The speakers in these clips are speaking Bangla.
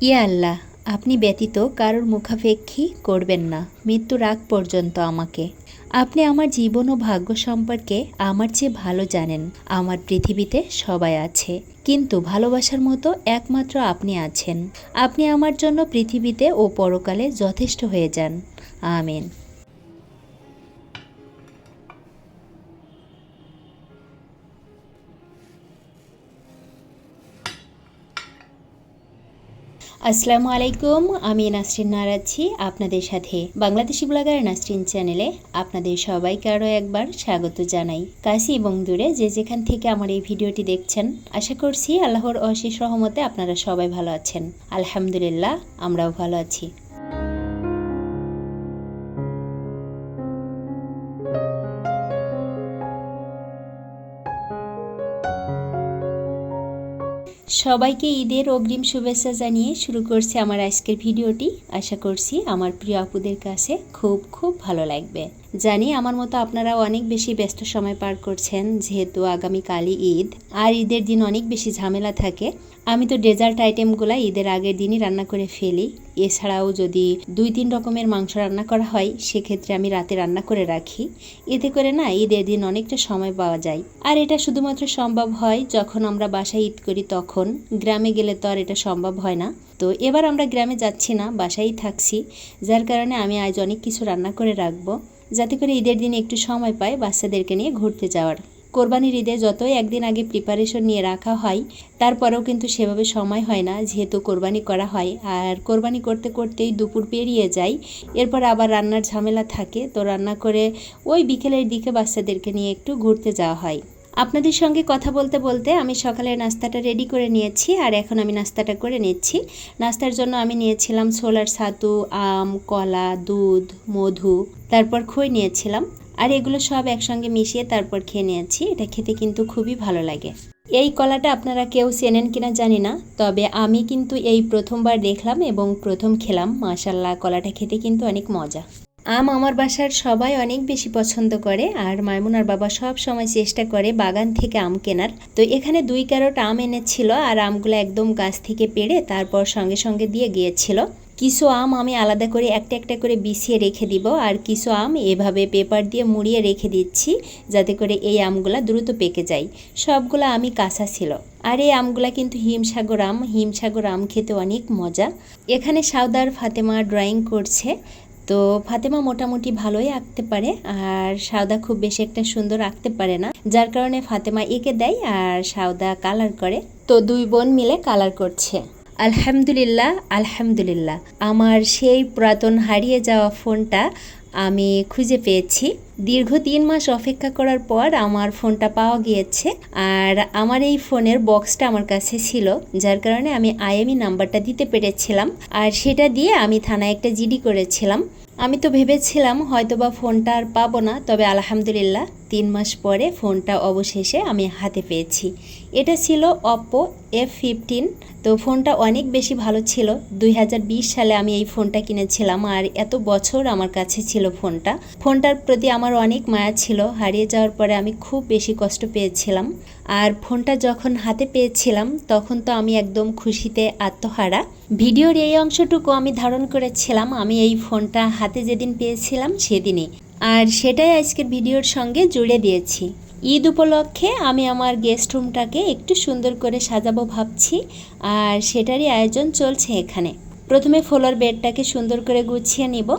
ইয়া আল্লাহ, আপনি ব্যতীত কারোর মুখাপেক্ষী করবেন না। মৃত্যুর আগ পর্যন্ত আমাকে। আপনি আমার জীবন ও ভাগ্য সম্পর্কে আমার চেয়ে ভালো জানেন। আমার পৃথিবীতে সবাই আছে, কিন্তু ভালোবাসার মতো একমাত্র আপনি আছেন। আপনি আমার জন্য পৃথিবীতে ও পরকালে যথেষ্ট হয়ে যান। আমিন। আসসালামু আলাইকুম, আমি নাসরিন নারাচ্ছি আপনাদের সাথে বাংলাদেশি ব্লগার নাসরিন চ্যানেলে আপনাদের সবাইকে আরও একবার স্বাগত জানাই। কাশি এবং দূরে যে যেখান থেকে আমার এই ভিডিওটি দেখছেন, আশা করছি আল্লাহর অশেষ রহমতে আপনারা সবাই ভালো আছেন। আলহামদুলিল্লাহ, আমরাও ভালো আছি। সবাইকে ঈদের অগ্রিম শুভেচ্ছা জানিয়ে শুরু করছি আমার আজকের ভিডিওটি। আশা করছি আমার প্রিয় আপুদের কাছে খুব খুব ভালো লাগবে। জানি আমার মতো আপনারা অনেক বেশি ব্যস্ত সময় পার করছেন, যেহেতু আগামীকালই ঈদ, আর ঈদের দিন অনেক বেশি ঝামেলা থাকে। আমি তো ডেজার্ট আইটেমগুলো ঈদের আগের দিনই রান্না করে ফেলি। এছাড়াও যদি দুই তিন রকমের মাংস রান্না করা হয়, সেক্ষেত্রে আমি রাতে রান্না করে রাখি। এতে করে না ঈদের দিন অনেকটা সময় পাওয়া যায়। আর এটা শুধুমাত্র সম্ভব হয় যখন আমরা বাসায় ঈদ করি তখন। গ্রামে গেলে তো আর এটা সম্ভব হয় না। তো এবার আমরা গ্রামে যাচ্ছি না বাসায় থাকছি। যার কারণে আমি আজ অনেক কিছু রান্না করে রাখব। যাতে করে ঈদের দিনে একটু সময় পায় বাচ্চাদেরকে নিয়ে ঘুরতে যাওয়ার। কোরবানির ঈদে যতই একদিন আগে প্রিপারেশন নিয়ে রাখা হয়, তারপরেও কিন্তু সেভাবে সময় হয় না যেহেতু কোরবানি করা হয়। আর কোরবানি করতে করতেই দুপুর পেরিয়ে যায়, এরপর আবার রান্নার ঝামেলা থাকে। তো রান্না করে ওই বিকেলের দিকে বাচ্চাদেরকে নিয়ে একটু ঘুরতে যাওয়া হয়। আপনাদের সঙ্গে কথা বলতে বলতে আমি সকালের নাস্তাটা রেডি করে নিয়েছি আর এখন আমি নাস্তাটা করে নিচ্ছি। নাস্তার জন্য আমি নিয়েছিলাম ছোলার ছাতু আম, কলা, দুধ, মধু, তারপর খই নিয়েছিলাম। আর এগুলো সব একসঙ্গে মিশিয়ে তারপর খেয়ে নিয়েছি। এটা খেতে কিন্তু খুবই ভালো লাগে। এই কলাটা আপনারা কেউ চেনেন কিনা জানি না, তবে আমি কিন্তু এই প্রথমবার দেখলাম এবং প্রথম খেলাম। মাশাল্লাহ কলাটা খেতে কিন্তু অনেক মজা। আম আমার বাসার সবাই অনেক বেশি পছন্দ করে, আর মাইমুনার বাবা সব সময় চেষ্টা করে বাগান থেকে আম কেনার। তো এখানে দুই ক্যারট আম এনেছিল, আর আমগুলো একদম গাছ থেকে পেড়ে তারপর সঙ্গে সঙ্গে দিয়ে গিয়েছিল। কিছু আম আমি আলাদা করে একটা একটা করে বিছিয়ে রেখে দিব, আর কিছু আম এভাবে পেপার দিয়ে মুড়িয়ে রেখে দিচ্ছি যাতে করে এই আমগুলা দ্রুত পেকে যায়। সবগুলো আমি কাঁচা ছিল। আর এই আমগুলা কিন্তু হিমসাগর আম হিমসাগর আম খেতে অনেক মজা। এখানে সাউদার ফাতেমা ড্রয়িং করছে। তো ফাতেমা মোটামুটি ভালোই আঁকতে পারে, আর সাউদা খুব বেশি একটা সুন্দর আঁকতে পারে না। যার কারণে ফাতেমা এঁকে দেয় আর সাউদা কালার করে। তো দুই বোন মিলে কালার করছে। আলহামদুলিল্লাহ আলহামদুলিল্লাহ। আমার সেই পুরাতন হারিয়ে যাওয়া ফোনটা আমি খুঁজে পেয়েছি। দীর্ঘ তিন মাস অপেক্ষা করার পর আমার ফোনটা পাওয়া গিয়েছে আর আমার এই ফোনের বক্সটা আমার কাছে ছিল, যার কারণে আমি আইএমই নাম্বারটা দিতে পেরেছিলাম আর সেটা দিয়ে আমি থানায় একটা জিডি করেছিলাম। আমি তো ভেবেছিলাম হয়তোবা ফোনটা আর পাবো না, তবে আলহামদুলিল্লাহ, তিন মাস পরে ফোনটা অবশেষে আমি হাতে পেয়েছি। এটা ছিল অপো এফ ফিফটিন তো ফোনটা অনেক বেশি ভালো ছিল। দুই হাজার বিশ সালে আমি এই ফোনটা কিনেছিলাম আর এত বছর আমার কাছে ছিল ফোনটা। ফোনটার প্রতি আমার অনেক মায়া ছিল, হারিয়ে যাওয়ার পরে আমি খুব বেশি কষ্ট পেয়েছিলাম। আর ফোনটা যখন হাতে পেয়েছিলাম, তখন তো আমি একদম খুশিতে আত্মহারা। ভিডিওর এই অংশটুকু আমি ধারণ করেছিলাম, আমি এই ফোনটা হাতে যেদিন পেয়েছিলাম সেদিনই। আর সেটাই আজকের ভিডিওর সঙ্গে জুড়ে দিয়েছি। ঈদ উপলক্ষে আমি আমার গেস্ট রুমটাকে একটু সুন্দর করে সাজাবো ভাবছি, আর সেটারই আয়োজন চলছে এখানে। প্রথমে ফ্লোর বেডটাকে সুন্দর করে গুছিয়ে নিব।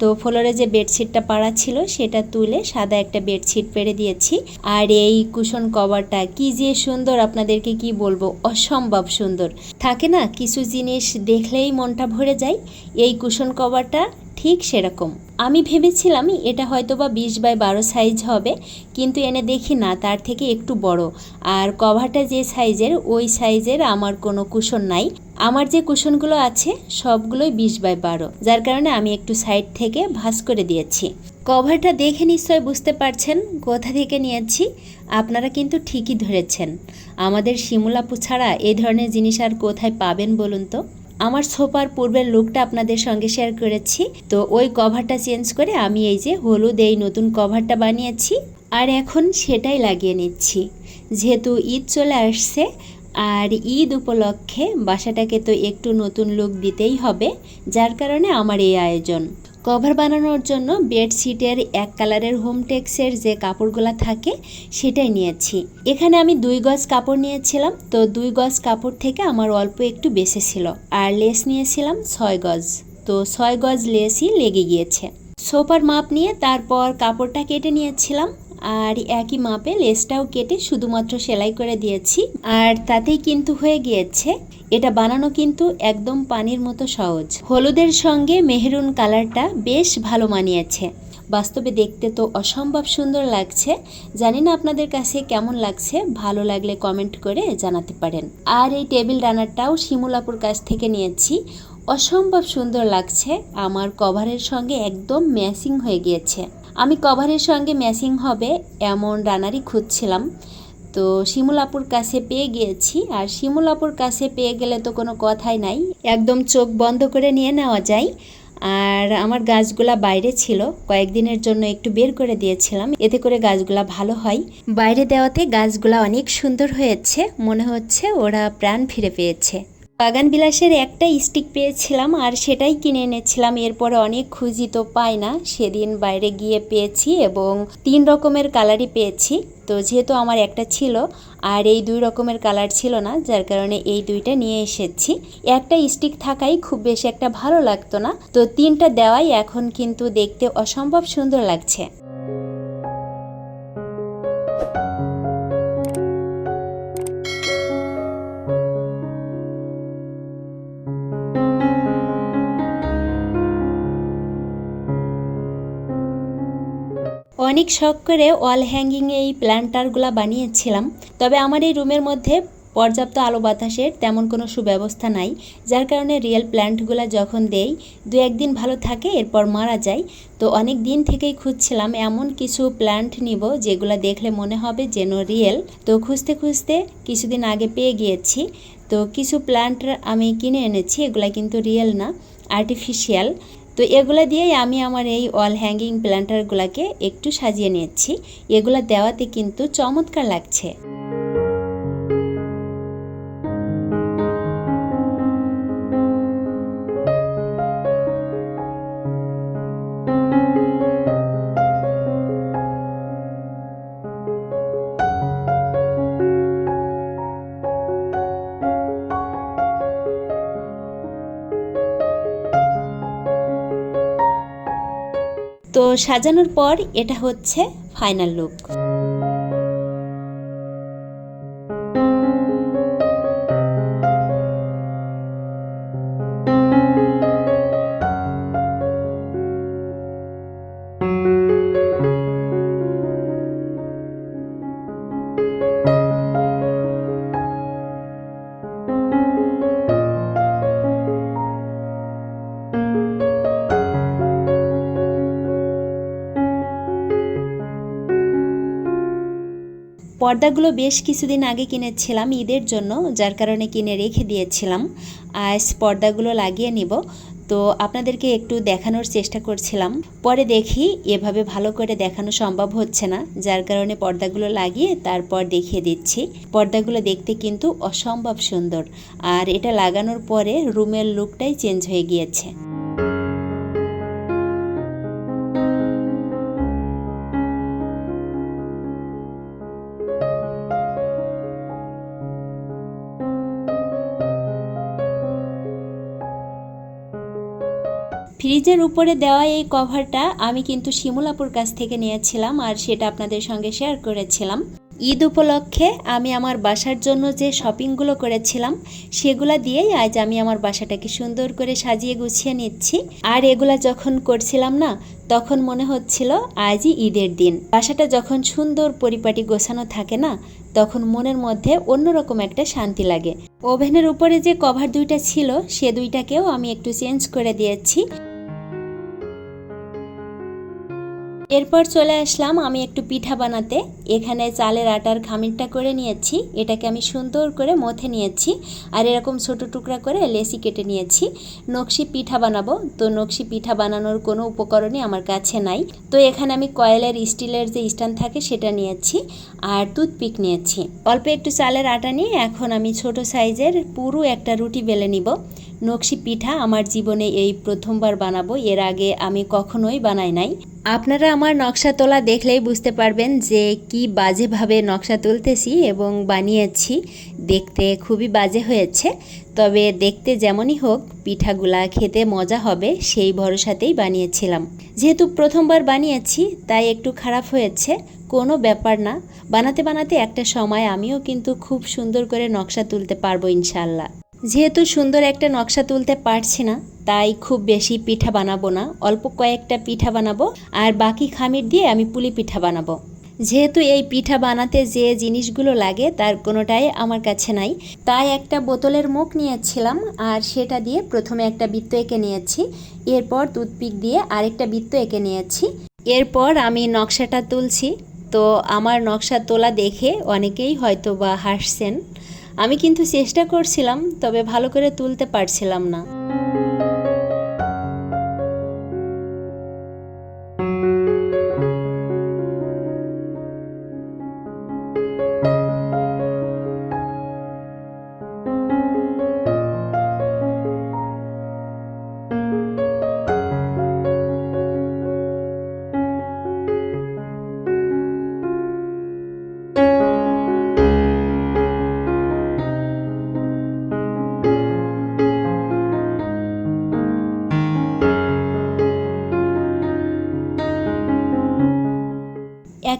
তো ফ্লোরে যে বেডশিটটা পাড়া ছিল, সেটা তুলে সাদা একটা বেডশিট পেরে দিয়েছি। আর এই কুশন কভারটা কি যে সুন্দর, আপনাদেরকে কি বলব? অসম্ভব সুন্দর। থাকে না, কিছু জিনিস দেখলেই মনটা ভরে যায়, এই কুশন কভারটা ঠিক সেরকম। আমি ভেবেছিলাম এটা হয়তো বা বিশ বাই বারো সাইজ হবে, কিন্তু এনে দেখি না, তার থেকে একটু বড়। আর কভারটা যে সাইজের ওই সাইজের আমার কোনো কুশন নাই। আমার যে কুশনগুলো আছে, সবগুলোই বিশ বাই বারো, যার কারণে আমি একটু সাইড থেকে ভাস করে দিয়েছি। কভারটা দেখে নিশ্চয় বুঝতে পারছেন কোথা থেকে নিয়েছি। আপনারা কিন্তু ঠিকই ধরেছেন। আমাদের শিমুলাপু ছাড়া এ ধরনের জিনিস আর কোথায় পাবেন বলুন তো? আমার সোফার পূর্বের লুকটা আপনাদের সঙ্গে শেয়ার করেছি। তো ওই কভারটা চেঞ্জ করে আমি এই যে হলুদ এই নতুন কভারটা বানিয়েছি। আর এখন সেটাই লাগিয়ে নিচ্ছি। যেহেতু ঈদ চলে আসছে, আর ঈদ উপলক্ষে বাসাটাকে তো একটু নতুন লুক দিতেই হবে, যার কারণে আমার এই আয়োজন। কভার বানানোর জন্য বেডশিটের এক কালারের হোমটেক্সের যে কাপড়গুলো থাকে, সেটাই নিয়েছি। এখানে আমি দুই গজ কাপড় নিয়েছিলাম, তো দুই গজ কাপড় থেকে আমার অল্প একটু বেশি ছিল, আর লেস নিয়েছিলাম ছয় গজ। তো ছয় গজ লেসই লেগে গিয়েছে। সোফার মাপ নিয়ে তারপর কাপড়টা কেটে নিয়েছিলাম, আর একই মাপে লেসটাও কেটে শুধুমাত্র সেলাই করে দিয়েছি, আর তাতেই কিন্তু হয়ে গিয়েছে এটা বানানো কিন্তু একদম পানির মতো সহজ। হলুদের সঙ্গে মেহরুন কালারটা বেশ ভালো মানিয়েছে। বাস্তবে দেখতে তো অসম্ভব সুন্দর লাগছে। জানি না আপনাদের কাছে কেমন লাগছে, ভালো লাগলে কমেন্ট করে জানাতে পারেন। আর এই টেবিল রানারটাও শিমুলাপুর কাছ থেকে নিয়েছি। অসম্ভব সুন্দর লাগছে। আমার কভারের সঙ্গে একদম ম্যাচিং হয়ে গিয়েছে। আমি কভারের সঙ্গে ম্যাচিং হবে এমন রানারই খুঁজছিলাম। তো শিমুলাপুর কাছে পেয়ে গিয়েছি, আর শিমুলাপুর কাছে পেয়ে গেলে তো কোনো কথাই নাই। একদম চোখ বন্ধ করে নিয়ে নেওয়া যায়। আর আমার গাছগুলা বাইরে ছিল, কয়েকদিনের জন্য একটু বের করে দিয়েছিলাম, এতে করে গাছগুলা ভালো হয়। বাইরে দেওয়াতে গাছগুলা অনেক সুন্দর হয়েছে, মনে হচ্ছে ওরা প্রাণ ফিরে পেয়েছে। বাগান বিলাসের একটা স্টিক পেয়েছিলাম আর সেটাই কিনে এনেছিলাম। এরপরে অনেক খুঁজি তো পাই না। সেদিন বাইরে গিয়ে পেয়েছি এবং তিন রকমের কালারই পেয়েছি। তো যেহেতু আমার একটা ছিল আর এই দুই রকমের কালার ছিল না, যার কারণে এই দুইটা নিয়ে এসেছি। একটা স্টিক থাকাই খুব বেশি একটা ভালো লাগতো না। তো তিনটা দেওয়াই এখন কিন্তু দেখতে অসম্ভব সুন্দর লাগছে। অনেক শখ করে ওয়াল হ্যাঙ্গিং এই প্ল্যান্টারগুলো বানিয়েছিলাম। তবে আমার এই রুমের মধ্যে পর্যাপ্ত আলো বাতাসের তেমন কোনো সুব্যবস্থা নাই, যার কারণে রিয়েল প্ল্যান্টগুলো যখন দেই, দু একদিন ভালো থাকে, এরপর মারা যায়। তো অনেক দিন থেকেই খুঁজছিলাম এমন কিছু প্ল্যান্ট নিব যেগুলো দেখলে মনে হবে যেন রিয়েল। তো খুঁজতে খুঁজতে কিছুদিন আগে পেয়ে গিয়েছি। তো কিছু প্ল্যান্ট আমি কিনে এনেছি, এগুলা কিন্তু রিয়েল না, আর্টিফিশিয়াল। তো এগুলো দিয়েই আমি আমার এই ওয়াল হ্যাঙ্গিং প্ল্যান্টারগুলোকে একটু সাজিয়ে নিয়েছি। এগুলো দেওয়াতে কিন্তু চমৎকার লাগছে। সাজানোর পর এটা হচ্ছে ফাইনাল লুক পর্দাগুলো বেশ কিছুদিন আগে কিনেছিলাম ঈদের জন্য, যার কারণে কিনে রেখে দিয়েছিলাম। আজ পর্দাগুলো লাগিয়ে নিব। তো আপনাদেরকে একটু দেখানোর চেষ্টা করছিলাম। পরে দেখি এভাবে ভালো করে দেখানো সম্ভব হচ্ছে না, যার কারণে পর্দাগুলো লাগিয়ে তারপর দেখিয়ে দিচ্ছি। পর্দাগুলো দেখতে কিন্তু অসম্ভব সুন্দর। আর এটা লাগানোর পরে রুমের লুকটাই চেঞ্জ হয়ে গিয়েছে। ফ্রিজের উপরে দেওয়া এই কভারটা আমি কিন্তু শিমুলাপুর কাছ থেকে নিয়েছিলাম আর সেটা আপনাদের সঙ্গে শেয়ার করেছিলাম। ঈদ উপলক্ষে আমি আমার বাসার জন্য যে শপিংগুলো করেছিলাম, সেগুলা দিয়েই আজ আমি আমার বাসাটাকে সুন্দর করে সাজিয়ে গুছিয়ে নিচ্ছি। আর এগুলা যখন করছিলাম না, তখন মনে হচ্ছিল আজই ঈদের দিন। বাসাটা যখন সুন্দর পরিপাটি গোছানো থাকে না, তখন মনের মধ্যে অন্যরকম একটা শান্তি লাগে। ওভেনের উপরে যে কভার দুইটা ছিল, সে দুইটাকেও আমি একটু চেঞ্জ করে দিয়েছি। এরপর চলে আসলাম আমি একটু পিঠা বানাতে। এখানে চালের আটার খামিরটা করে নিয়েছি, এটাকে আমি সুন্দর করে মথে নিয়েছি আর এরকম ছোট টুকরা করে লেসি কেটে নিয়েছি। নকশি পিঠা বানাবো, তো নকশি পিঠা বানানোর কোনো উপকরণই আমার কাছে নাই। তো এখানে আমি কয়েলের স্টিলের যে স্ট্যান্ড থাকে সেটা নিয়েছি আর টুথপিক নিয়েছি। অল্প একটু চালের আটা নিয়ে এখন আমি ছোট সাইজের পুরো একটা রুটি বেলে নিব। নকশি পিঠা আমার জীবনে এই প্রথমবার বানাবো, এর আগে আমি কখনোই বানাই নাই। আপনারা আমার নকশা তোলা দেখলেই বুঝতে পারবেন যে কি বাজেভাবে নকশা তুলতেছি এবং বানিয়েছি। দেখতে খুবই বাজে হয়েছে, তবে দেখতে যেমনই হোক, পিঠাগুলা খেতে মজা হবে, সেই ভরসাতেই বানিয়েছিলাম। যেহেতু প্রথমবার বানিয়েছি, তাই একটু খারাপ হয়েছে, কোনো ব্যাপার না। বানাতে বানাতে একটা সময় আমিও কিন্তু খুব সুন্দর করে নকশা তুলতে পারব ইনশাল্লাহ যেহেতু সুন্দর একটা নকশা তুলতে পারছি না তাই খুব বেশি পিঠা বানাবো না। অল্প কয়েকটা পিঠা বানাবো আর বাকি খামির দিয়ে আমি পুলি পিঠা বানাবো। যেহেতু এই পিঠা বানাতে যে জিনিসগুলো লাগে তার কোনোটাই আমার কাছে নাই। তাই একটা বোতলের মুখ নিয়েছিলাম আর সেটা দিয়ে প্রথমে একটা বৃত্ত এঁকে নিয়েছি। এরপর টুথপিক দিয়ে আরেকটা বৃত্ত এঁকে নিয়েছি। এরপর আমি নকশাটা তুলছি। তো আমার নকশা তোলা দেখে অনেকেই হয়তো বা হাসছেন। আমি কিন্তু চেষ্টা করছিলাম, তবে ভালো করে তুলতে পারছিলাম না।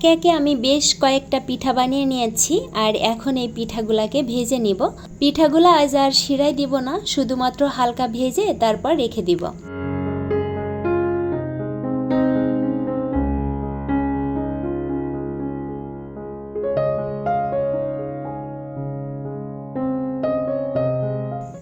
একে একে আমি বেশ কয়েকটা পিঠা বানিয়ে নিয়েছি আর এখন এই পিঠাগুলাকে ভেজে নিব। পিঠাগুলো আজ আর শিরায় দিব না, শুধুমাত্র হালকা ভেজে তারপর রেখে দিব।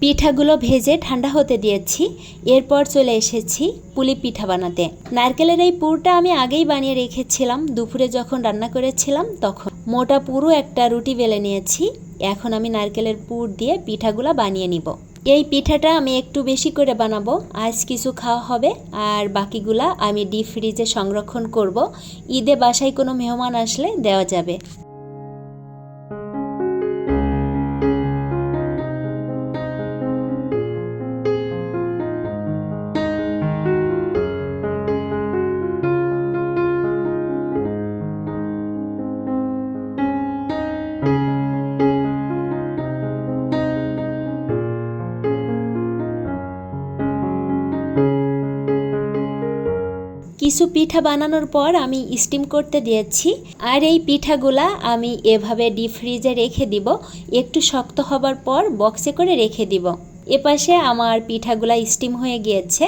পিঠাগুলো ভেজে ঠান্ডা হতে দিয়েছি। এরপর চলে এসেছি পুলি পিঠা বানাতে। নারকেলের এই পুরটা আমি আগেই বানিয়ে রেখেছিলাম। দুপুরে যখন রান্না করেছিলাম তখন মোটা পুরো একটা রুটি বেলে নিয়েছি। এখন আমি নারকেলের পুর দিয়ে পিঠাগুলো বানিয়ে নিব। এই পিঠাটা আমি একটু বেশি করে বানাবো। আজ কিছু খাওয়া হবে। আর বাকিগুলা আমি ডিপ ফ্রিজে সংরক্ষণ করব। ঈদে বাসায় কোনো মেহমান আসলে দেওয়া যাবে। কিছু পিঠা বানানোর পর আমি স্টিম করতে দিয়েছি। আর এই পিঠাগুলা আমি এভাবে ডিপ ফ্রিজে রেখে দিব। একটু শক্ত হবার পর বক্সে করে রেখে দিব। এপাশে আমার পিঠাগুলা স্টিম হয়ে গিয়েছে।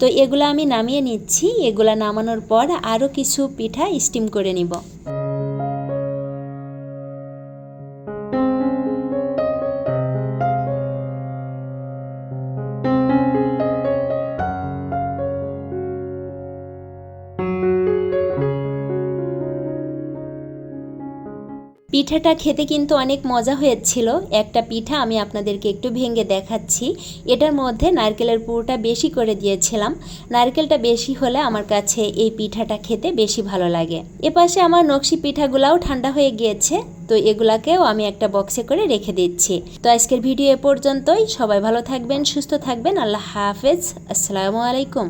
তো এগুলো আমি নামিয়ে নিচ্ছি। এগুলা নামানোর পর আরও কিছু পিঠা স্টিম করে নিব। পিঠাটা খেতে কিন্তু অনেক মজা হয়েছিল। একটা পিঠা আমি আপনাদেরকে একটু ভেঙে দেখাচ্ছি। এটার মধ্যে নারকেলের পুরোটা বেশি করে দিয়েছিলাম। নারকেলটা বেশি হলে আমার কাছে এই পিঠাটা খেতে বেশি ভালো লাগে। এপাশে আমার নকশি পিঠাগুলাও ঠান্ডা হয়ে গিয়েছে। তো এগুলাকেও আমি একটা বক্সে করে রেখে দিচ্ছি। তো আজকের ভিডিও এ পর্যন্তই। সবাই ভালো থাকবেন, সুস্থ থাকবেন। আল্লাহ হাফেজ। আসসালামু আলাইকুম।